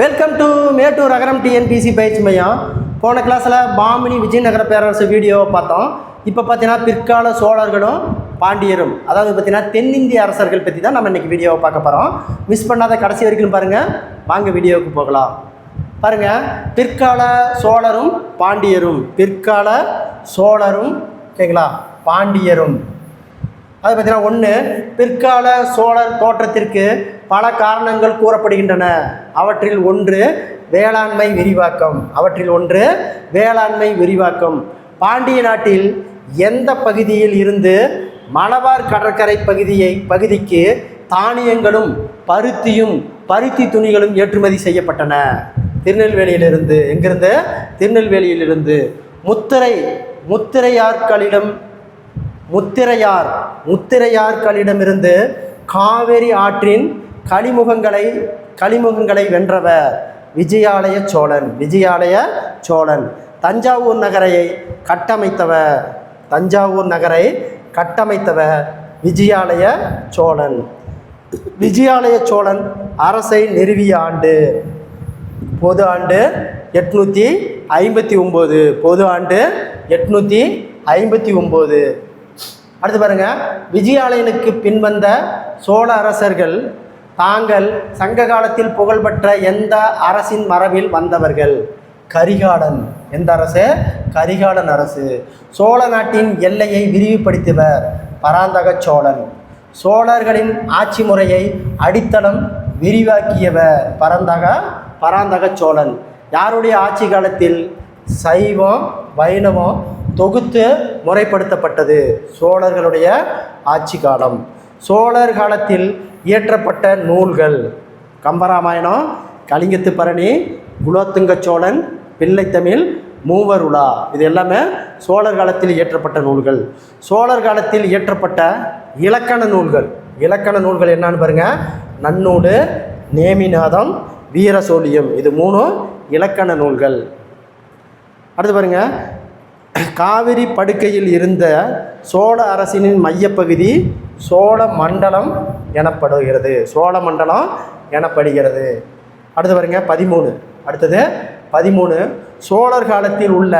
Welcome to Mettur Agaram TNPSC பயிற்சி மையம் போன கிளாஸில் பாமினி விஜயநகர பேரரசு வீடியோவை பார்த்தோம். இப்போ பார்த்தீங்கன்னா பிற்கால சோழர்களும் பாண்டியரும் அதாவது பார்த்தீங்கன்னா தென்னிந்திய அரசர்கள் பற்றி தான் நம்ம இன்றைக்கி வீடியோவை பார்க்க போகிறோம் மிஸ் பண்ணாத கடைசி வரைக்கும் பாருங்கள் வாங்க வீடியோவுக்கு போகலாம். பாருங்கள் பிற்கால சோழரும் பாண்டியரும். பிற்கால சோழரும் ஓகேங்களா? பாண்டியரும். அது பார்த்தீங்கன்னா ஒன்று பிற்கால சோழர் தோற்றத்திற்கு பல காரணங்கள் கூறப்படுகின்றன. அவற்றில் ஒன்று வேளாண்மை விரிவாக்கம். அவற்றில் ஒன்று வேளாண்மை விரிவாக்கம். பாண்டிய நாட்டில் எந்த பகுதியில் இருந்து மலபார் கடற்கரை பகுதியை பகுதிக்கு தானியங்களும் பருத்தியும் பருத்தி துணிகளும் ஏற்றுமதி செய்யப்பட்டன. திருநெல்வேலியிலிருந்து எங்கிருந்து? திருநெல்வேலியிலிருந்து. முத்திரை முத்திரையாட்களிடம் முத்திரையார் முத்திரையார்களிடமிருந்து காவேரி ஆற்றின் கலிமுகங்களை கலிமுகங்களை வென்றவர் விஜயாலய சோழன் விஜயாலய சோழன். தஞ்சாவூர் நகரை கட்டமைத்தவர் தஞ்சாவூர் நகரை கட்டமைத்தவர் விஜயாலய சோழன். விஜயாலய சோழன் அரசை நிறுவிய ஆண்டு பொது ஆண்டு எட்நூற்றி ஐம்பத்தி ஒம்பது பொது ஆண்டு எட்நூற்றி ஐம்பத்தி ஒம்பது. அடுத்து பாருங்க. விஜயாலயனுக்கு பின்வந்த சோழ அரசர்கள் தாங்கள் சங்க காலத்தில் புகழ்பெற்ற எந்த அரசின் மரபில் வந்தவர்கள்? கரிகாலன். எந்த அரசு? கரிகாலன் அரசு. சோழ நாட்டின் எல்லையை விரிவுபடுத்தியவர் பராந்தக சோழன். சோழர்களின் ஆட்சி முறையை அடித்தளம் விரிவாக்கியவர் பரந்தக பராந்தக சோழன். யாருடைய ஆட்சி காலத்தில் சைவம் வைணவம் தொகுத்து முறைப்படுத்தப்பட்டது. சோழர்களுடைய ஆட்சி காலம். சோழர் காலத்தில் இயற்றப்பட்ட நூல்கள். கம்பராமாயணம் கலிங்கத்து பரணி குலோத்துங்க சோழன் பிள்ளைத்தமிழ் மூவர் உலா இது எல்லாமே சோழர் காலத்தில் இயற்றப்பட்ட நூல்கள். சோழர் காலத்தில் இயற்றப்பட்ட இலக்கண நூல்கள். இலக்கண நூல்கள் என்னன்னு பாருங்க. நன்னூடு நேமிநாதம் வீரசோழியம். இது மூணும் இலக்கண நூல்கள். அடுத்து பாருங்க. காவிரி படுக்கையில் இருந்த சோழ அரசினின் மையப்பகுதி சோழ மண்டலம் எனப்படுகிறது. சோழ மண்டலம் எனப்படுகிறது. அடுத்து பாருங்க பதிமூணு. அடுத்தது பதிமூணு. சோழர் காலத்தில் உள்ள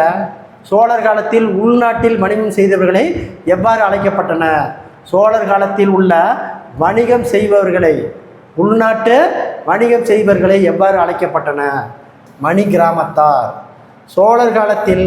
சோழர் காலத்தில் உள்நாட்டில் வணிகம் செய்தவர்களை எவ்வாறு அழைக்கப்பட்டன? சோழர் காலத்தில் உள்ள வணிகம் செய்பவர்களை உள்நாட்டு வணிகம் செய்பவர்களை எவ்வாறு அழைக்கப்பட்டன? மணி கிராமத்தார் சோழர் காலத்தில்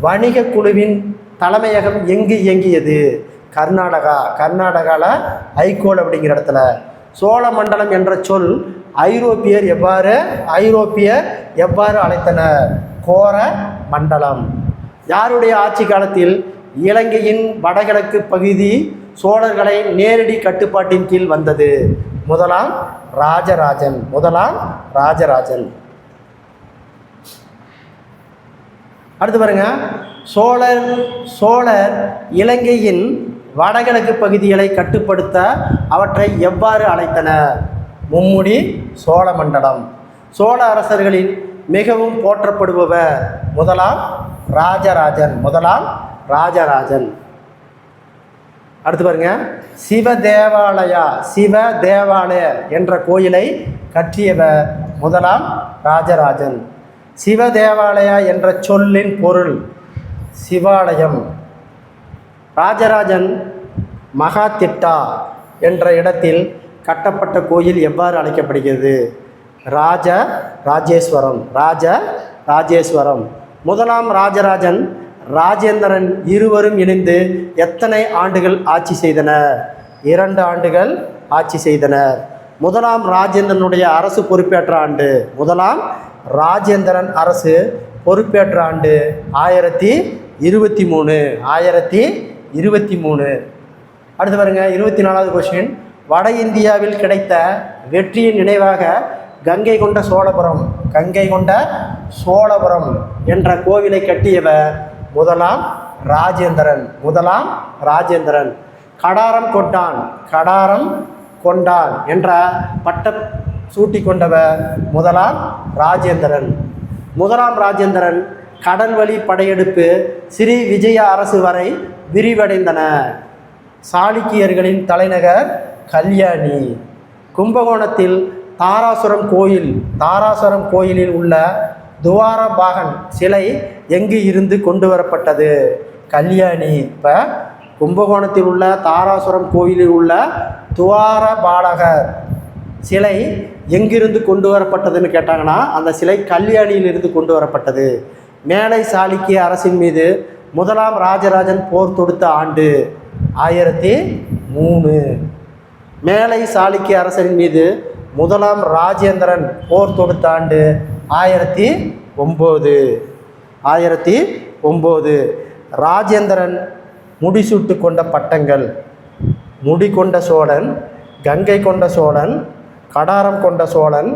வணிக குழுவின் தலைமையகம் எங்கு இயங்கியது? கர்நாடகா. கர்நாடகாவில் ஐகோல் அப்படிங்கிற இடத்துல. சோழ மண்டலம் என்ற சொல் ஐரோப்பியர் எவ்வாறு ஐரோப்பியர் எவ்வாறு அழைத்தனர் கோர மண்டலம். யாருடைய ஆட்சி காலத்தில் இலங்கையின் வடகிழக்கு பகுதி சோழர்களை நேரடி கட்டுப்பாட்டின் கீழ் வந்தது? முதலாம் ராஜராஜன். முதலாம் ராஜராஜன். அடுத்து பாருங்க. சோழர் சோழர் இலங்கையின் வடகிழக்கு பகுதிகளை கட்டுப்படுத்த அவற்றை எவ்வாறு அழைத்தனர்? மும்முடி சோழ மண்டலம். சோழ அரசர்களின் மிகவும் போற்றப்படுபவர் முதலாம் ராஜராஜன் முதலாம் ராஜராஜன். அடுத்து பாருங்க. சிவ தேவாலயா சிவ தேவாலய என்ற கோயிலை கட்டியவர் முதலாம் ராஜராஜன். சிவ தேவாலயா என்ற சொல்லின் பொருள் சிவாலயம். ராஜராஜன் மகாதிட்டா என்ற இடத்தில் கட்டப்பட்ட கோயில் எவ்வாறு அழைக்கப்படுகிறது? ராஜ ராஜேஸ்வரம் ராஜ ராஜேஸ்வரம். முதலாம் ராஜராஜன் ராஜேந்திரன் இருவரும் இணைந்து எத்தனை ஆண்டுகள் ஆட்சி செய்தனர்? இரண்டு ஆண்டுகள் ஆட்சி செய்தனர். முதலாம் ராஜேந்திரனுடைய அரசு பொறுப்பேற்ற ஆண்டு முதலாம் ராஜேந்திரன் அரசு பொறுப்பேற்ற ஆண்டு ஆயிரத்தி இருபத்தி மூணு ஆயிரத்தி இருபத்தி மூணு. அடுத்து பாருங்க இருபத்தி நாலாவது கொஸ்டின் வட இந்தியாவில் கிடைத்த வெற்றியின் நினைவாக கங்கை கொண்ட சோழபுரம் கங்கை கொண்ட சோழபுரம் என்ற கோவிலை கட்டியவர் முதலாம் ராஜேந்திரன் முதலாம் ராஜேந்திரன். கடாரம் கொண்டான் கடாரம் கொண்டான் என்ற பட்ட சூட்டி கொண்டவர் முதலாம் ராஜேந்திரன். முதலாம் ராஜேந்திரன் கடல் வழி படையெடுப்பு ஸ்ரீ விஜய அரசு வரை விரிவடைந்தன. சாளுக்கியர்களின் தலைநகர் கல்யாணி. கும்பகோணத்தில் தாராசுரம் கோயில் தாராசுரம் கோயிலில் உள்ள துவாரபாகன் சிலை எங்கு இருந்து கொண்டு வரப்பட்டது? கல்யாணி. இப்போ கும்பகோணத்தில் உள்ள தாராசுரம் கோயிலில் உள்ள துவாரபாலகர். சிலை எங்கிருந்து கொண்டு வரப்பட்டதுன்னு கேட்டாங்கன்னா அந்த சிலை கல்யாணியிலிருந்து கொண்டு வரப்பட்டது. மேலை சாளுக்கிய அரசின் மீது முதலாம் ராஜராஜன் போர் தொடுத்த ஆண்டு ஆயிரத்தி மூணு. மேலை சாளுக்கிய அரசரின் மீது முதலாம் ராஜேந்திரன் போர் தொடுத்த ஆண்டு ஆயிரத்தி ஒம்பது. ஆயிரத்தி ஒம்பது. ராஜேந்திரன் முடிசூட்டு கொண்ட பட்டங்கள் முடி கொண்ட சோழன் கங்கை கொண்ட சோழன் கடாரம் கொண்ட சோழன்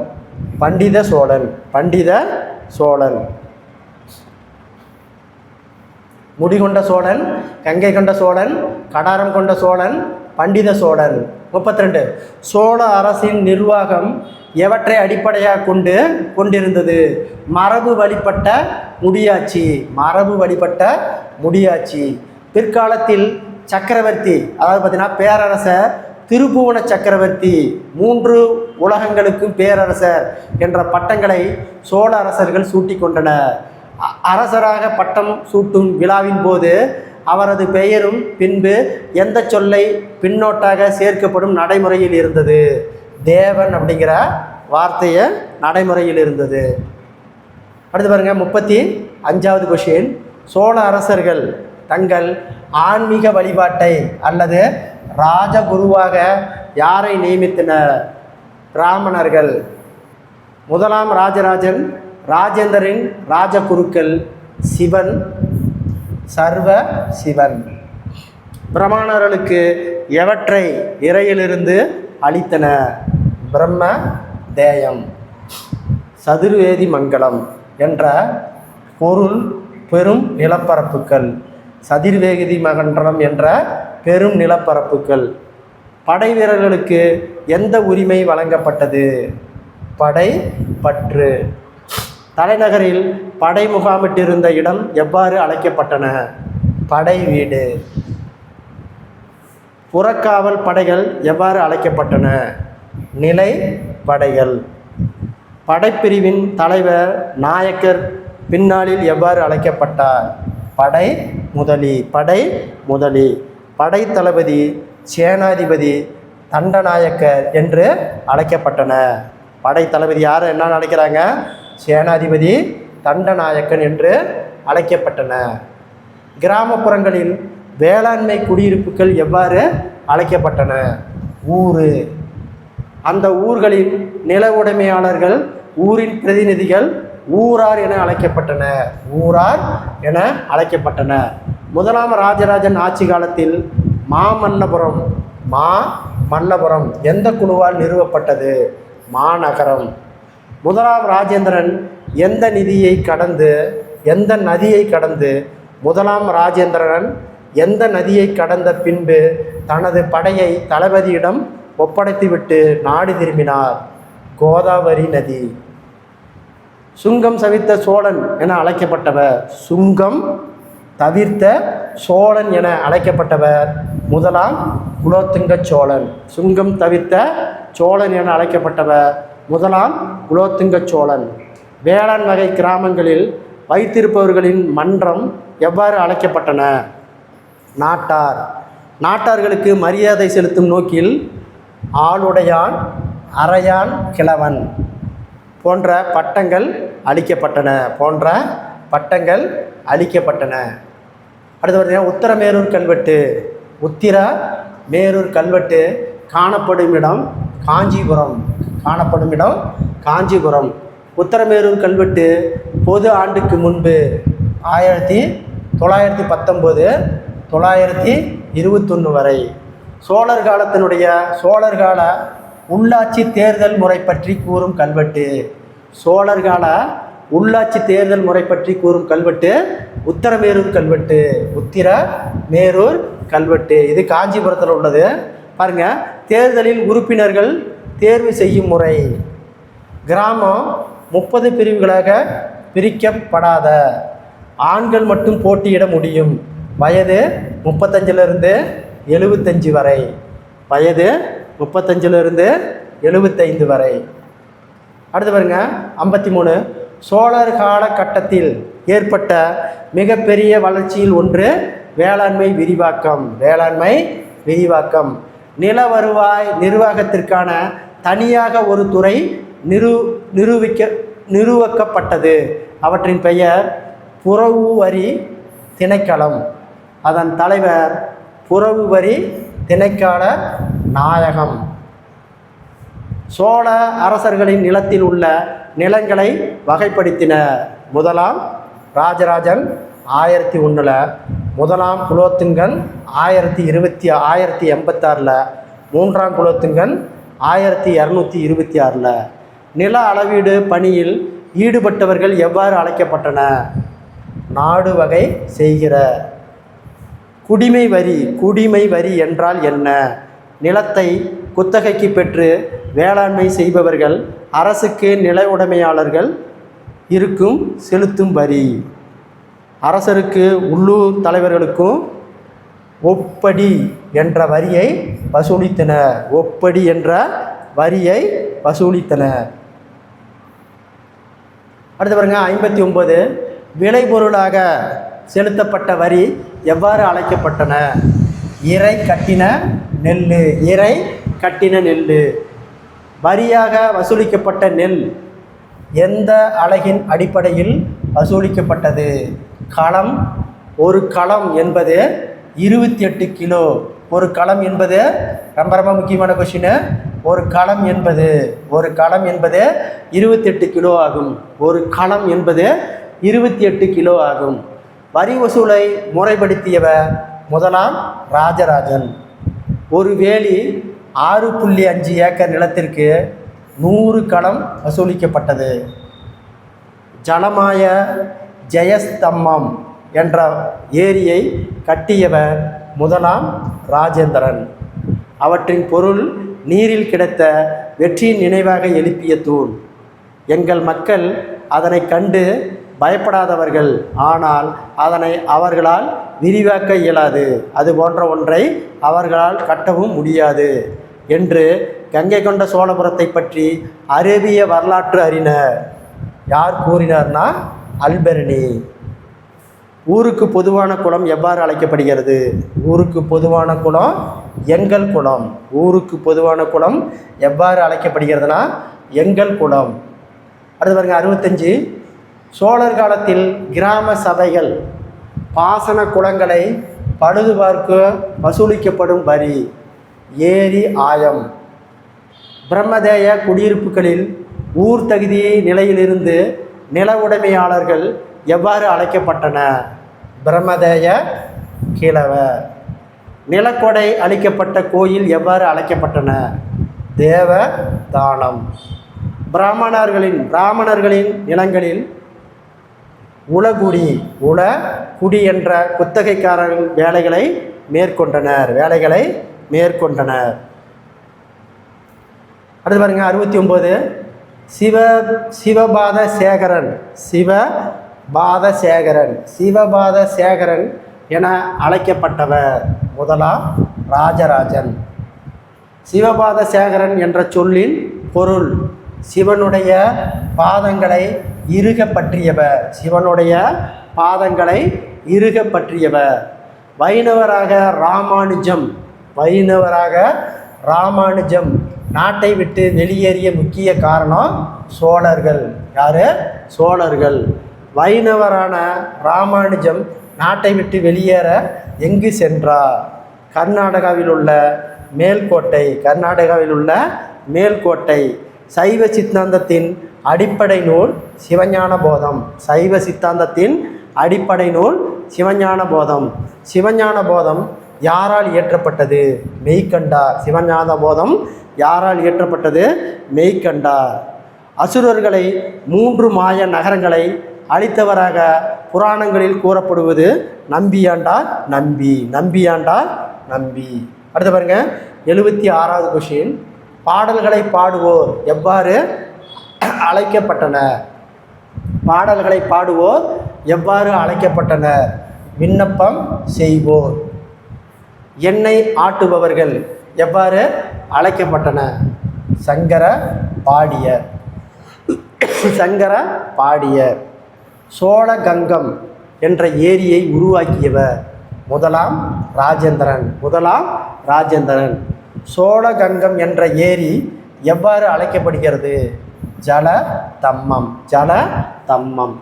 பண்டித சோழன் பண்டித சோழன். முடிகொண்ட சோழன் கங்கை கொண்ட சோழன் கடாரம் கொண்ட சோழன் பண்டித சோழன். முப்பத்தி ரெண்டு சோழ அரசின் நிர்வாகம் எவற்றை அடிப்படையாக கொண்டு கொண்டிருந்தது? மரபு வழிபட்ட முடியாட்சி. மரபு வழிபட்ட முடியாட்சி. பிற்காலத்தில் சக்கரவர்த்தி அதாவது பார்த்தீங்கன்னா பேரரசர் திருப்புவன சக்கரவர்த்தி மூன்று உலகங்களுக்கும் பேரரசர் என்ற பட்டங்களை சோழ அரசர்கள் சூட்டிக்கொண்டனர். அ- அரசராக பட்டம் சூட்டும் விழாவின் போது அவரது பெயரும் பின்பு எந்த சொல்லை பின்னோட்டாக சேர்க்கப்படும் நடைமுறையில் இருந்தது. தேவன் அப்படிங்கிற வார்த்தையை நடைமுறையில் இருந்தது. அடுத்து பாருங்க முப்பத்தி அஞ்சாவது கொஷின் சோழ அரசர்கள் தங்கள் ஆன்மீக வழிபாட்டை அல்லது ராஜகுருவாக யாரை நியமித்தனர்? பிராமணர்கள். முதலாம் ராஜராஜன் ராஜேந்தரின் ராஜகுருக்கள் சிவன் சர்வ சிவன். பிரமாணர்களுக்கு எவற்றை இறையிலிருந்து அளித்தன? பிரம்ம தேயம் சதுர்வேதி மங்கலம் என்ற பொருள் பெரும் நிலப்பரப்புகள் சதிர்வேதி மகன்றம் என்ற பெரும் நிலப்பரப்புகள். படை வீரர்களுக்கு எந்த உரிமை வழங்கப்பட்டது? படை பற்று. தலைநகரில் படை முகாமிட்டிருந்த இடம் எவ்வாறு அழைக்கப்பட்டன? படை வீடு. புறக்காவல் படைகள் எவ்வாறு அழைக்கப்பட்டன? நிலை படைகள். படைப்பிரிவின் தலைவர் நாயக்கர் பின்னாளில் எவ்வாறு அழைக்கப்பட்டார்? படை முதலி. படை முதலி. படை தளபதி சேனாதிபதி தண்டநாயக்கர் என்று அழைக்கப்பட்டன. படை தளபதி யார்? என்ன அழைக்கிறாங்க? சேனாதிபதி தண்டநாயக்கன் என்று அழைக்கப்பட்டன. கிராமப்புறங்களில் வேளாண்மை குடியிருப்புகள் எவ்வாறு அழைக்கப்பட்டன? ஊர் அந்த ஊர்களின் நில உடைமையாளர்கள் ஊரின் பிரதிநிதிகள் ஊரார் என அழைக்கப்பட்டன. ஊரார் என அழைக்கப்பட்டன. முதலாம் ராஜராஜன் ஆட்சி காலத்தில் மாமன்னபுரம் மா மல்லபுரம் எந்த குழுவால் நிறுவப்பட்டது? மாநகரம் முதலாம் ராஜேந்திரன் எந்த நிதியை கடந்து எந்த நதியை கடந்து முதலாம் ராஜேந்திரன் எந்த நதியை கடந்த பின்பு தனது படையை தளபதியிடம் ஒப்படைத்துவிட்டு நாடு திரும்பினார்? கோதாவரி நதி. சுங்கம் சவித்த சோழன் என அழைக்கப்பட்டவர். சுங்கம் தவிர்த்த சோழன் என அழைக்கப்பட்டவர். முதலாம் குலோத்துங்க சோழன். சுங்கம் தவிர்த்த சோழன் என அழைக்கப்பட்டவர். முதலாம் குலோத்துங்க சோழன். வேளாண் வகை கிராமங்களில் வைத்திருப்பவர்களின் மன்றம் எவ்வாறு அழைக்கப்பட்டன? நாட்டார். நாட்டார்களுக்கு மரியாதை செலுத்தும் நோக்கில் ஆளுடையான் அரையான் கிழவன் போன்ற பட்டங்கள் அளிக்கப்பட்டன. போன்ற பட்டங்கள் அளிக்கப்பட்டன. அடுத்து பார்த்தீங்கன்னா உத்தரமேரூர் கல்வெட்டு. உத்திர மேரூர் கல்வெட்டு காணப்படும் இடம் காஞ்சிபுரம். காணப்படும் இடம் காஞ்சிபுரம். உத்தரமேரூர் கல்வெட்டு பொது ஆண்டுக்கு முன்பு ஆயிரத்தி தொள்ளாயிரத்தி பத்தொம்போது தொள்ளாயிரத்தி இருபத்தொன்று வரை. சோழர் காலத்தினுடைய சோழர் கால உள்ளாட்சி தேர்தல் முறை பற்றி கூறும் கல்வெட்டு. சோழர் கால உள்ளாட்சி தேர்தல் முறை பற்றி கூறும் கல்வெட்டு உத்தரமேரூர் கல்வெட்டு. உத்திர மேரூர் கல்வெட்டு. இது காஞ்சிபுரத்தில் உள்ளது. பாருங்க தேர்தலில் உறுப்பினர்கள் தேர்வு செய்யும் முறை. கிராமம் முப்பது பிரிவுகளாக பிரிக்கப்படாத ஆண்கள் மட்டும் போட்டியிட முடியும். வயது முப்பத்தஞ்சிலிருந்து எழுபத்தஞ்சு வரை. வயது முப்பத்தஞ்சிலிருந்து எழுபத்தைந்து வரை. அடுத்து பாருங்க ஐம்பத்தி மூணு. சோழர் காலகட்டத்தில் ஏற்பட்ட மிகப்பெரிய வளர்ச்சியில் ஒன்று வேளாண்மை விரிவாக்கம் வேளாண்மை விரிவாக்கம். நில வருவாய் நிர்வாகத்திற்கான தனியாக ஒரு துறை நிரு நிரூபிக்க நிறுவக்கப்பட்டது. அவற்றின் பெயர் புறவு வரி திணைக்களம். அதன் தலைவர் புறவு வரி திணைக்கள நாயகம். சோழ அரசர்களின் நிலத்தில் உள்ள நிலங்களை வகைப்படுத்தின முதலாம் ராஜராஜன் ஆயிரத்தி ஒன்றில் முதலாம் குலோத்துங்கன் ஆயிரத்தி இருபத்தி ஆயிரத்தி எண்பத்தாறில் மூன்றாம் குலோத்துங்கன் ஆயிரத்தி இரநூத்தி இருபத்தி ஆறில் நில அளவீடு பணியில் ஈடுபட்டவர்கள் எவ்வாறு அழைக்கப்பட்டன? நாடு வகை செய்கிற குடிமை வரி குடிமை வரி என்றால் என்ன? நிலத்தை குத்தகைக்கு பெற்று வேளாண்மை செய்பவர்கள் அரசுக்கு நில உடைமையாளர்கள் இருக்கும் செலுத்தும் வரி. அரசருக்கு உள்ளூர் தலைவர்களுக்கும் ஒப்படி என்ற வரியை வசூலித்தனர். ஒப்படி என்ற வரியை வசூலித்தனர். அடுத்து பாருங்க ஐம்பத்தி ஒம்பது விளைபொருளாக செலுத்தப்பட்ட வரி எவ்வாறு அழைக்கப்பட்டன? இறை கட்டின நெல் இறை கட்டின நெல் வரியாக வசூலிக்கப்பட்ட நெல் எந்த அழகின் அடிப்படையில் வசூலிக்கப்பட்டது? களம் ஒரு களம் என்பது இருபத்தி எட்டு கிலோ. ஒரு களம் என்பது ரொம்ப ரொம்ப முக்கியமான கொஷின் ஒரு களம் என்பது ஒரு களம் என்பது இருபத்தெட்டு கிலோ ஆகும். ஒரு களம் என்பது இருபத்தி எட்டு கிலோ ஆகும். வரி வசூலை முறைப்படுத்தியவர் முதலாம் ராஜராஜன். ஒரு வேலி ஆறு புள்ளி அஞ்சு ஏக்கர் நிலத்திற்கு நூறு களம் வசூலிக்கப்பட்டது. ஜனமாய ஜெயஸ்தம்மம் என்ற ஏரியை கட்டியவர் முதலாம் ராஜேந்திரன். அவற்றின் பொருள் நீரில் கிடைத்த வெற்றியின் நினைவாக எழுப்பிய தூண். எங்கள் மக்கள் அதனை கண்டு பயப்படாதவர்கள் ஆனால் அதனை அவர்களால் விரிவாக்க இயலாது. அது போன்ற ஒன்றை அவர்களால் கட்டவும் முடியாது. என்று கங்கை கொண்ட சோழபுரத்தை பற்றி அரேபிய வரலாற்று அறிஞர் யார் கூறினார்னா அல்பெர்னி. ஊருக்கு பொதுவான குளம் எவ்வாறு அழைக்கப்படுகிறது? ஊருக்கு பொதுவான குளம் எங்கள் குளம். ஊருக்கு பொதுவான குளம் எவ்வாறு அழைக்கப்படுகிறதுனா எங்கள் குளம். அடுத்து பாருங்க அறுபத்தஞ்சு. சோழர் காலத்தில் கிராம சபைகள் பாசன குளங்களை பழுது பார்க்க வசூலிக்கப்படும் வரி. ஏரி ஆயம் பிரம்மதேய குடியிருப்புகளில் ஊர் தகுதி நிலையிலிருந்து நில உடைமையாளர்கள் எவ்வாறு அழைக்கப்பட்டன? பிரம்மதேய கிழவ நிலக்கொடை அளிக்கப்பட்ட கோயில் எவ்வாறு அழைக்கப்பட்டன? தேவ தானம் பிராமணர்களின் பிராமணர்களின் நிலங்களில் உலகுடி உல குடி என்ற குத்தகைக்காரர்கள் வேலைகளை மேற்கொண்டனர். வேலைகளை மேற்கொண்டனர் அடுத்து பாருங்க அறுபத்தி ஒம்பது சிவ சிவபாத சேகரன் சிவ பாத சேகரன் சிவபாத சேகரன் என அழைக்கப்பட்டவர் முதலாம் ராஜராஜன். சிவபாத சேகரன் என்ற சொல்லின் பொருள் சிவனுடைய பாதங்களை இறுக பற்றியவர் சிவனுடைய பாதங்களை இறுக பற்றியவர் வைணவராக ராமானுஜம் வைணவராக ராமானுஜம் நாட்டை விட்டு வெளியேறிய முக்கிய காரணம் சோழர்கள். யார்? சோழர்கள். வைணவரான ராமானுஜம் நாட்டை விட்டு வெளியேற எங்கு சென்றார்? கர்நாடகாவில் உள்ள மேல்கோட்டை கர்நாடகாவில் உள்ள மேல்கோட்டை. சைவ சித்தாந்தத்தின் அடிப்படை நூல் சிவஞான போதம். சைவ சித்தாந்தத்தின் அடிப்படை நூல் சிவஞான போதம். சிவஞான போதம் யாரால் இயற்றப்பட்டது? மெய்கண்டார். சிவஞான போதம் யாரால் இயற்றப்பட்டது? மெய்கண்டார். அசுரர்களை மூன்று மாய நகரங்களை அழித்தவராக புராணங்களில் கூறப்படுவது நம்பியாண்டா நம்பி நம்பியாண்டா நம்பி. அடுத்து பாருங்க எழுபத்தி ஆறாவது கொஷின் பாடல்களை பாடுவோர் எவ்வாறு அழைக்கப்பட்டனர்? பாடல்களை பாடுவோர் எவ்வாறு அழைக்கப்பட்டனர்? விண்ணப்பம் செய்வோர். எண்ணெய் ஆட்டுபவர்கள் எவ்வாறு அழைக்கப்பட்டன? சங்கர பாடிய சங்கர பாடிய சோழகங்கம் என்ற ஏரியை உருவாக்கியவர் முதலாம் ராஜேந்திரன். முதலாம் ராஜேந்திரன். சோழகங்கம் என்ற ஏரி எவ்வாறு அழைக்கப்படுகிறது? ஜல தம்மம். ஜல தம்மம்.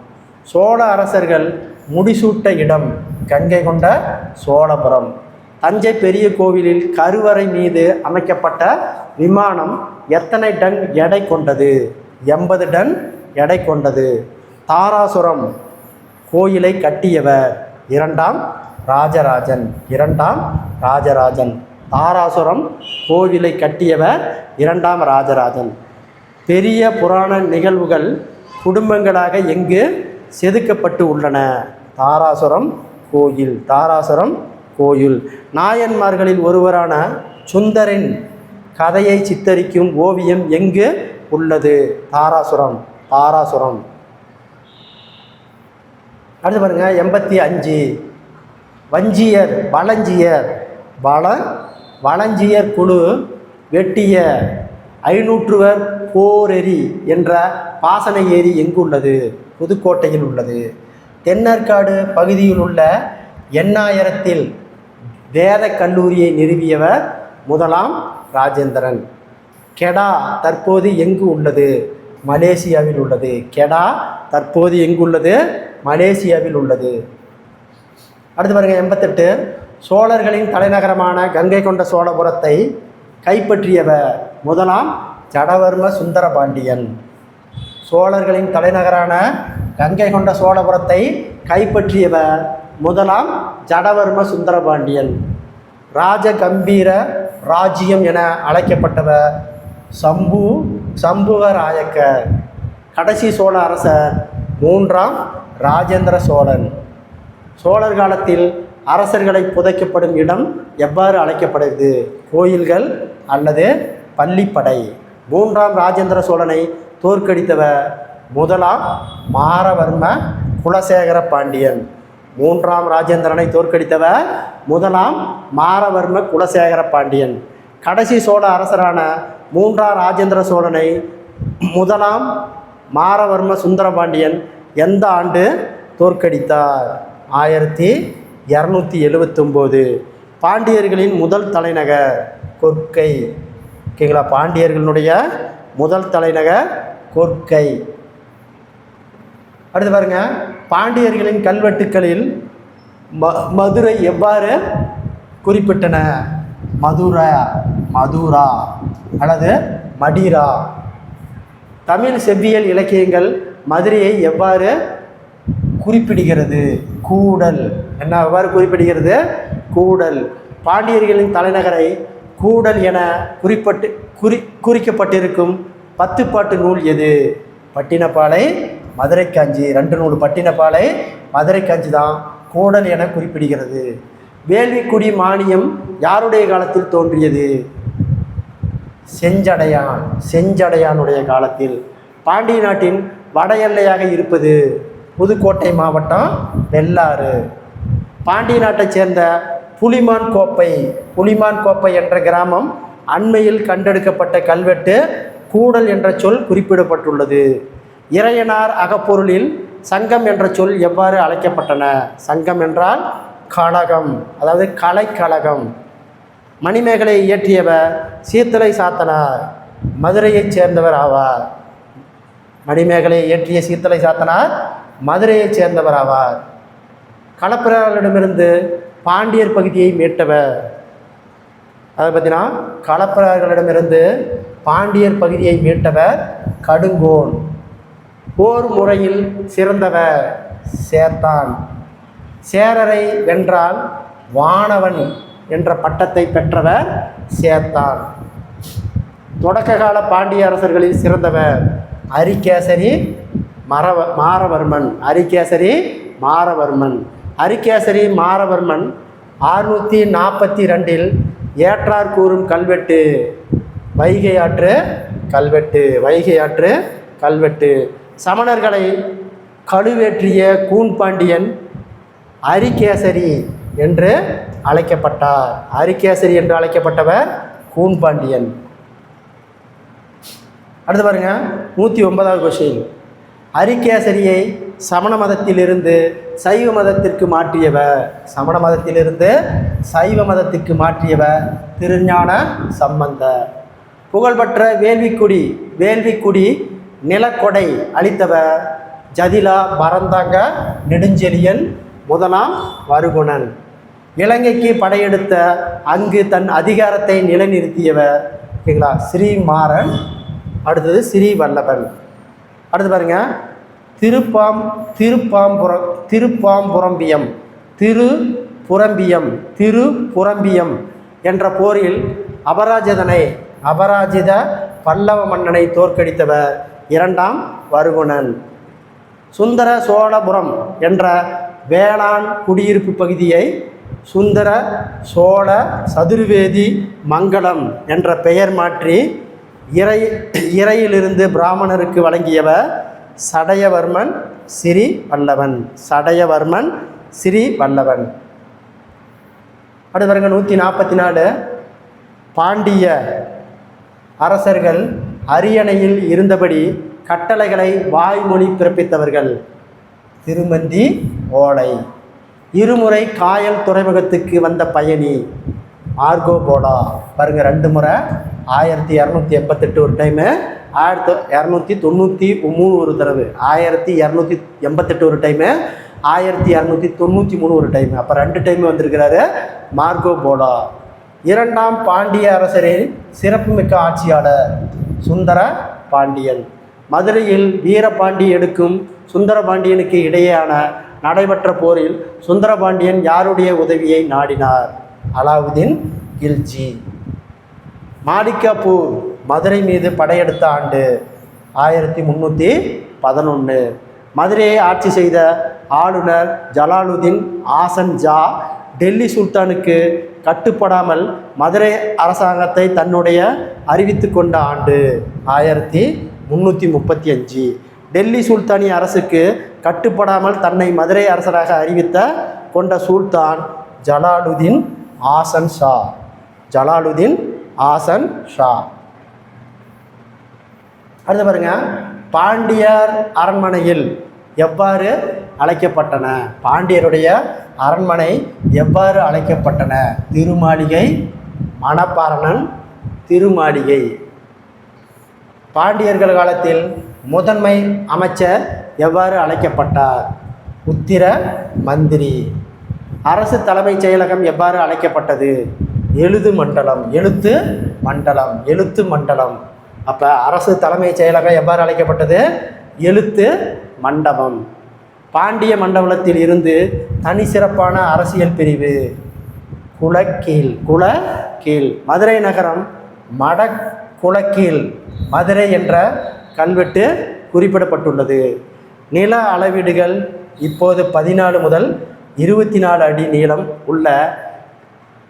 சோழ அரசர்கள் முடிசூட்ட இடம் கங்கை கொண்ட சோழபுரம். தஞ்சை பெரிய கோவிலில் கருவறை மீது அமைக்கப்பட்ட விமானம் எத்தனை டன் எடை கொண்டது? எண்பது டன் எடை கொண்டது. தாராசுரம் கோயிலை கட்டியவர் இரண்டாம் ராஜராஜன். இரண்டாம் ராஜராஜன். தாராசுரம் கோவிலை கட்டியவர் இரண்டாம் ராஜராஜன். பெரிய புராண நிகழ்வுகள் குடும்பங்களாக எங்கு செதுக்கப்பட்டு உள்ளன? தாராசுரம் கோயில். தாராசுரம் கோயில். நாயன்மார்களில் ஒருவரான சுந்தரின் கதையை சித்தரிக்கும் ஓவியம் எங்கு உள்ளது? தாராசுரம் தாராசுரம் அடுத்து பாருங்க எண்பத்தி அஞ்சு. வஞ்சியர் வளஞ்சியர். வள வளஞ்சியர் குழு வெட்டிய ஐநூற்றுவர் போரெரி என்ற பாசன ஏரி எங்கு உள்ளது? புதுக்கோட்டையில் உள்ளது. தென்னற்காடு பகுதியில் உள்ள எண்ணாயிரத்தில் வேத கல்லூரியை நிறுவியவர் முதலாம் ராஜேந்திரன். கெடா தற்போது எங்கு உள்ளது? மலேசியாவில் உள்ளது. கெடா தற்போது எங்கு உள்ளது? மலேசியாவில் உள்ளது. அடுத்து பாருங்க எண்பத்தெட்டு. சோழர்களின் தலைநகரமான கங்கை கொண்ட சோழபுரத்தை கைப்பற்றியவர் முதலாம் ஜடவர்ம சுந்தரபாண்டியன். சோழர்களின் தலைநகரான கங்கை கொண்ட சோழபுரத்தை கைப்பற்றியவர் முதலாம் ஜடவர்ம சுந்தரபாண்டியன். ராஜகம்பீர ராஜ்யம் என அழைக்கப்பட்டவர் சம்பு சம்புவராயக்க கடைசி சோழ அரசர் மூன்றாம் ராஜேந்திர சோழன். சோழர் காலத்தில் அரசர்களை புதைக்கப்படும் இடம் எவ்வாறு அழைக்கப்படுகிறது கோயில்கள் அல்லது பள்ளிப்படை. மூன்றாம் ராஜேந்திர சோழனை தோற்கடித்தவர் முதலாம் மாரவர்ம குலசேகர பாண்டியன். மூன்றாம் ராஜேந்திரனை தோற்கடித்தவர் முதலாம் மாரவர்ம குலசேகர பாண்டியன். கடைசி சோழ அரசரான மூன்றாம் ராஜேந்திர சோழனை முதலாம் மாரவர்ம சுந்தரபாண்டியன் எந்த ஆண்டு தோற்கடித்தார்? ஆயிரத்தி இரநூத்தி எழுவத்தொம்போது. பாண்டியர்களின் முதல் தலைநகர் கொற்கை ஓகேங்களா? பாண்டியர்களுடைய முதல் தலைநகர் கொற்கை அடுத்து பாருங்கள் பாண்டியர்களின் கல்வெட்டுக்களில் ம மதுரை எவ்வாறு குறிப்பிட்டன? மதுரா மதுரா அல்லது மடிரா? தமிழ் செவ்வியல் இலக்கியங்கள் மதுரையை எவ்வாறு குறிப்பிடுகிறது? கூடல். என்ன எவ்வாறு குறிப்பிடுகிறது? கூடல். பாண்டியர்களின் தலைநகரை கூடல் என குறிப்பிட்டு குறி குறிக்கப்பட்டிருக்கும் பத்துப்பாட்டு நூல் எது? பட்டினப்பாலை மதுரை காஞ்சி ரெண்டு நூறு பட்டினப்பாலை மதுரை காஞ்சி தான் கூடல் என குறிப்பிடுகிறது. வேள்விக்குடி மானியம் யாருடைய காலத்தில் தோன்றியது? செஞ்சடையான் செஞ்சடையானுடைய காலத்தில். பாண்டிய நாட்டின் வட எல்லையாக இருப்பது புதுக்கோட்டை மாவட்டம் வெள்ளாறு. பாண்டிய நாட்டைச் சேர்ந்த புலிமான் கோப்பை புலிமான் கோப்பை என்ற கிராமம் அண்மையில் கண்டெடுக்கப்பட்ட கல்வெட்டு கூடல் என்ற சொல் குறிப்பிடப்பட்டுள்ளது. இறையனார் அகப்பொருளில் சங்கம் என்ற சொல் எவ்வாறு அழைக்கப்பட்டன? சங்கம் என்றால் கழகம் அதாவது கலைக்கழகம். மணிமேகலை இயற்றியவர் சீத்தலை சாத்தனார் மதுரையைச் சேர்ந்தவர் ஆவார். மணிமேகலை இயற்றிய சீத்தலை சாத்தனார் மதுரையைச் சேர்ந்தவர் ஆவார். களப்பிரர்களிடமிருந்து பாண்டியர் பகுதியை மீட்டவர். அதை பார்த்தீங்கன்னா களப்பிரர்களிடமிருந்து பாண்டியர் பகுதியை மீட்டவர் கடுங்கோன். போர் முறையில் சிறந்தவர் சேத்தான். சேரரை வென்றால் வானவன் என்ற பட்டத்தை பெற்றவர் சேத்தான். தொடக்க கால பாண்டிய அரசர்களில் சிறந்தவர் அரிகேசரி மரவ மாரவர்மன். அரிகேசரி மாரவர்மன். அரிகேசரி மாரவர்மன் ஆறுநூற்றி நாற்பத்தி ரெண்டில் ஏற்றார் கூறும் கல்வெட்டு. வைகை ஆற்று கல்வெட்டு. வைகை ஆற்று கல்வெட்டு. சமணர்களை கழுவேற்றிய கூன்பாண்டியன் அரிகேசரி என்று அழைக்கப்பட்டார். அரிகேசரி என்று அழைக்கப்பட்டவர் கூன்பாண்டியன் அடுத்து பாருங்க நூற்றி ஒன்பதாவது கொஷின் அரிகேசரியை சமண மதத்திலிருந்து சைவ மதத்திற்கு மாற்றியவர். சமண மதத்திலிருந்து சைவ மதத்திற்கு மாற்றியவர் திருஞான சம்பந்த புகழ்பெற்ற வேள்விக்குடி வேள்விக்குடி நிலக்கொடை அளித்தவர் ஜதிலா பரந்தாங்க நெடுஞ்செழியன் முதலாம் வருகுணன். இலங்கைக்கு படையெடுத்த அங்கு தன் அதிகாரத்தை நிலைநிறுத்தியவர் ஓகேங்களா ஸ்ரீமாறன் அடுத்தது ஸ்ரீ வல்லவன் அடுத்து பாருங்க திருப்பாம் திருப்பாம்புரம் திருப்பாம்புரம்பியம் திரு புரம்பியம் திரு புரம்பியம் என்ற போரில் அபராஜிதனை அபராஜித பல்லவ மன்னனை தோற்கடித்தவர். இரண்டாம் வருகுணன். சுந்தர சோழபுரம் என்ற வேளாண் குடியிருப்பு பகுதியை சுந்தர சோழ சதுர்வேதி மங்கலம் என்ற பெயர் மாற்றி இறை இறையிலிருந்து பிராமணருக்கு வழங்கியவர் சடையவர்மன் சிறி வல்லவன். சடையவர்மன் சிறி வல்லவன். அடுத்து பாருங்க நூற்றி நாற்பத்தி நாலு. பாண்டிய அரசர்கள் அரியணையில் இருந்தபடி கட்டளைகளை வாய்மொழி பிறப்பித்தவர்கள். திருமந்தி ஓலை. இருமுறை காயல் துறைமுகத்துக்கு வந்த பயணி. ஆர்கோ போலா. பாருங்க ரெண்டு முறை. ஆயிரத்தி இரநூத்தி எண்பத்தெட்டு ஒரு டைமு ஆயிரத்தி இரநூத்தி தொண்ணூற்றி மூணு ஒரு தடவை. ஆயிரத்தி இரநூத்தி எண்பத்தெட்டு ஒரு டைமு ஆயிரத்தி இரநூத்தி தொண்ணூற்றி மூணு ஒரு டைம் அப்போ ரெண்டு டைம் வந்திருக்கிறாரு மார்கோ போலா. இரண்டாம் பாண்டிய அரசரின் சிறப்புமிக்க ஆட்சியாளர். சுந்தர பாண்டியன். மதுரையில் வீரபாண்டி எடுக்கும் சுந்தரபாண்டியனுக்கு இடையேயான நடைபெற்ற போரில் சுந்தரபாண்டியன் யாருடைய உதவியை நாடினார்? அலாவுதீன் கில்ஜி. மாலிகாப்பூர் மதுரை மீது படையெடுத்த ஆண்டு ஆயிரத்தி முந்நூற்றி பதினொன்று மதுரையை ஆட்சி செய்த ஆளுநர் ஜலாலுதீன் ஆசன் ஜா டெல்லி சுல்தானுக்கு கட்டுப்படாமல் மதுரை அரசாங்கத்தை தன்னுடைய அறிவித்து கொண்ட ஆண்டு ஆயிரத்தி முந்நூற்றி முப்பத்தி அஞ்சு. டெல்லி சுல்தானி அரசுக்கு கட்டுப்படாமல் தன்னை மதுரை அரசராக அறிவித்த கொண்ட சுல்தான் ஜலாலுதீன் ஆசன் ஷா. ஜலாலுதீன் ஆசன் ஷா. அடுத்து பாருங்க பாண்டியர் அரண்மனையில் எவ்வாறு அழைக்கப்பட்டன? பாண்டியருடைய அரண்மனை எவ்வாறு அழைக்கப்பட்டன? திருமாளிகை மணப்பாரணன் திருமாளிகை. பாண்டியர்கள் காலத்தில் முதன்மை அமைச்சர் எவ்வாறு அழைக்கப்பட்டார்? உத்திர மந்திரி. அரசு தலைமைச் செயலகம் எவ்வாறு அழைக்கப்பட்டது? எழுது மண்டலம் எழுத்து மண்டலம் எழுத்து மண்டலம். அப்போ அரசு தலைமைச் செயலகம் எவ்வாறு அழைக்கப்பட்டது? எழுத்து மண்டபம். பாண்டிய மண்டபத்தில் இருந்து தனி சிறப்பான அரசியல் பிரிவு. குலக்கீழ் குல கீழ் மதுரை நகரம் மட குலக்கீழ். மதுரை என்ற கல்வெட்டு குறிப்பிடப்பட்டுள்ளது. நில அளவீடுகள் இப்போது பதினாலு முதல் இருபத்தி நாலு அடி நீளம் உள்ள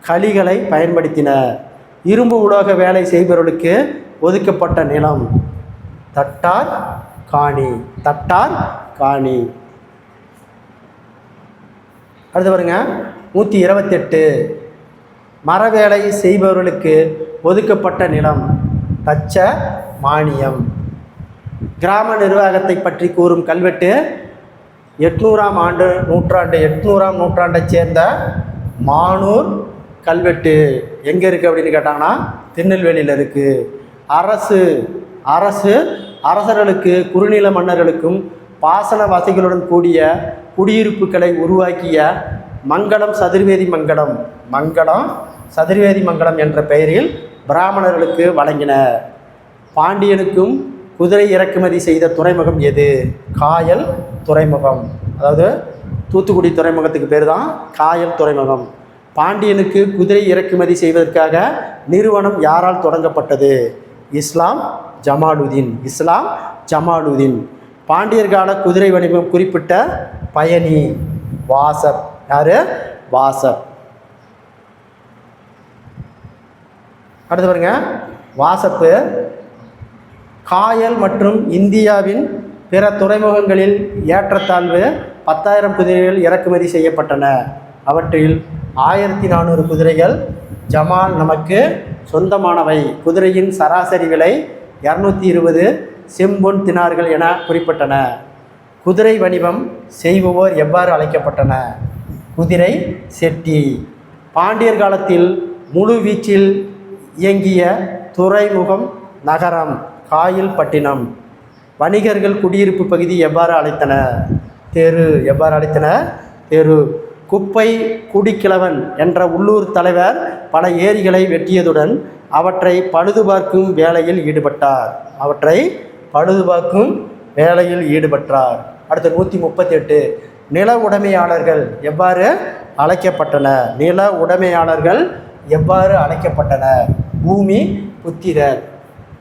களிகளை பயன்படுத்தின. இரும்பு உலோக வேலை செய்பவர்களுக்கு ஒதுக்கப்பட்ட நிலம். தட்டார் காணி தட்டார் காணி. அடுத்து பாருங்க நூற்றி இருபத்தெட்டு. மரவேலை செய்பவர்களுக்கு ஒதுக்கப்பட்ட நிலம் தச்ச மானியம். கிராம நிர்வாகத்தை பற்றி கூறும் கல்வெட்டு எட்நூறாம் ஆண்டு நூற்றாண்டு எட்நூறாம் நூற்றாண்டை சேர்ந்த மானூர் கல்வெட்டு. எங்கே இருக்குது அப்படின்னு கேட்டாங்கன்னா திருநெல்வேலியில் இருக்குது அரசு அரசு அரசர்களுக்கு குறுநில மன்னர்களுக்கும் பாசன வசதிகளுடன் கூடிய குடியிருப்புகளை உருவாக்கிய மங்களம் சதுர்வேதி மங்கலம் மங்களம் சதுர்வேதி மங்கலம் என்ற பெயரில் பிராமணர்களுக்கு வழங்கினர். பாண்டியனுக்கும் குதிரை இறக்குமதி செய்த துறைமுகம் எது? காயல் துறைமுகம். அதாவது தூத்துக்குடி துறைமுகத்துக்கு பேர் தான் காயல் துறைமுகம். பாண்டியனுக்கு குதிரை இறக்குமதி செய்வதற்காக நிறுவனம் யாரால் தொடங்கப்பட்டது? இஸ்லாம் ஜமாலுதீன் இஸ்லாம் ஜமாலுதீன். பாண்டியர் கால குதிரை வணிகம் குறிப்பிட்ட பயணி வாசப். யாரு? வாசப். அடுத்து பாருங்க. வாசப்பு. காயல் மற்றும் இந்தியாவின் பிற துறைமுகங்களில் ஏற்றத்தாழ்வு பத்தாயிரம் குதிரைகள் இறக்குமதி செய்யப்பட்டன. அவற்றில் ஆயிரத்தி நானூறு குதிரைகள் ஜமால் நமக்கு சொந்தமானவை. குதிரையின் சராசரி விலை இரநூத்தி இருபது செம்பொன் தினார்கள் என குறிப்பிட்டன. குதிரை வணிபம் செய்பவோர் எவ்வாறு அழைக்கப்பட்டன? குதிரை செட்டி. பாண்டியர் காலத்தில் முழு வீச்சில் இயங்கிய துறைமுகம் நகரம் காயில்பட்டினம் வணிகர்கள் குடியிருப்பு பகுதி எவ்வாறு அழைத்தன? தெரு எவ்வாறு அழைத்தன? தெரு. குப்பை குடிக்கிழவன் என்ற உள்ளூர் தலைவர் பல ஏரிகளை வெட்டியதுடன் அவற்றை பழுதுபார்க்கும் வேலையில் ஈடுபட்டார். அவற்றை பழுதுபார்க்கும் வேலையில் ஈடுபட்டார். அடுத்த நூற்றி முப்பத்தெட்டு நில உடைமையாளர்கள் எவ்வாறு அழைக்கப்பட்டன நில உடைமையாளர்கள் எவ்வாறு அழைக்கப்பட்டனர்? பூமி புத்திரர்.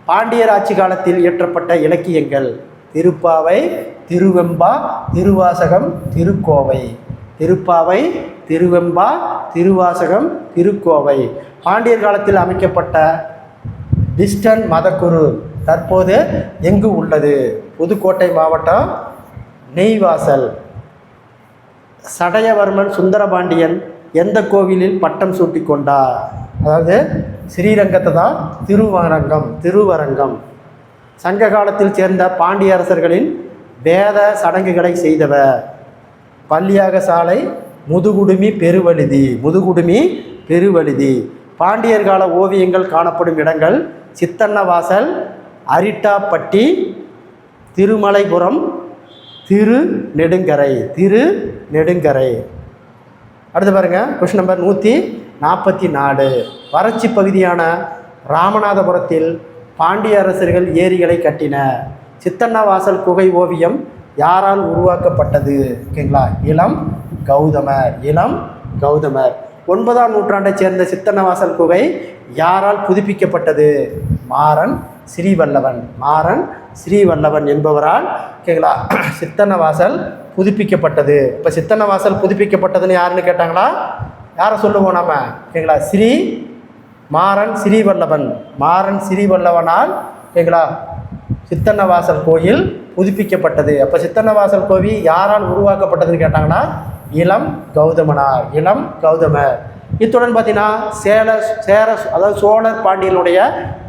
பாண்டியர் ஆட்சி காலத்தில் இயற்றப்பட்ட இலக்கியங்கள் திருப்பாவை திருவெம்பா திருவாசகம் திருக்கோவை. திருப்பாவை திருவெம்பா திருவாசகம் திருக்கோவை. பாண்டியர் காலத்தில் அமைக்கப்பட்ட டிஸ்டன் மதக்குரு தற்போது எங்கு உள்ளது? புதுக்கோட்டை மாவட்டம் நெய்வாசல். சடையவர்மன் சுந்தரபாண்டியன் எந்த கோவிலில் பட்டம் சூட்டிக்கொண்டார் அதாவது ஸ்ரீரங்கத்தை தான் திருவரங்கம் திருவரங்கம். சங்க காலத்தில் சேர்ந்த பாண்டிய அரசர்களின் வேத சடங்குகளை செய்தவர். பள்ளியாக சாலை முதுகுடுமி பெருவழுதி முதுகுடுமி பெருவழுதி. பாண்டியர் கால ஓவியங்கள் காணப்படும் இடங்கள் சித்தன்னவாசல் அரிட்டாப்பட்டி திருமலைபுரம் திரு நெடுங்கரை திரு நெடுங்கரை. அடுத்து பாருங்க கொஷின் நம்பர் நூற்றி நாற்பத்தி நாலு. வறட்சி பகுதியான ராமநாதபுரத்தில் பாண்டிய அரசர்கள் ஏரிகளை கட்டின சித்தன்னவாசல் குகை ஓவியம் யாரால் உருவாக்கப்பட்டது? ஓகேங்களா? இளம் கௌதமர் இளம் கௌதமர். ஒன்பதாம் நூற்றாண்டைச் சேர்ந்த சித்தன்னவாசல் குகை யாரால் புதுப்பிக்கப்பட்டது? மாறன் ஸ்ரீவல்லவன். மாறன் ஸ்ரீவல்லவன் என்பவரால் ஓகேங்களா சித்தன்னவாசல் புதுப்பிக்கப்பட்டது. இப்போ சித்தன்னவாசல் புதுப்பிக்கப்பட்டதுன்னு யாருன்னு கேட்டாங்களா? யாரை சொல்லுவோம் நம்ம ஓகேங்களா ஸ்ரீ மாறன் ஸ்ரீவல்லவன். மாறன் ஸ்ரீவல்லவனால் ஓகேங்களா சித்தன்னவாசல் கோயில் புதுப்பிக்கப்பட்டது. அப்போ சித்தன்னவாசல் கோவில் யாரால் உருவாக்கப்பட்டதுன்னு கேட்டாங்கன்னா இளம் கௌதமனார் இளம் கௌதமர். இத்துடன் பார்த்தீங்கன்னா சேல சேர அதாவது சோழர் பாண்டியனுடைய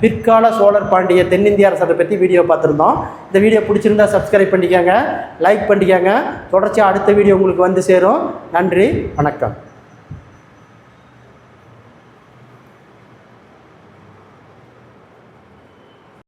பிற்கால சோழர் பாண்டிய தென்னிந்திய அரசரை பற்றி வீடியோ பார்த்துருந்தோம். இந்த வீடியோ பிடிச்சிருந்தா சப்ஸ்கிரைப் பண்ணிக்கோங்க லைக் பண்ணிக்கோங்க. தொடர்ச்சியாக அடுத்த வீடியோ உங்களுக்கு வந்து சேரும். நன்றி வணக்கம்.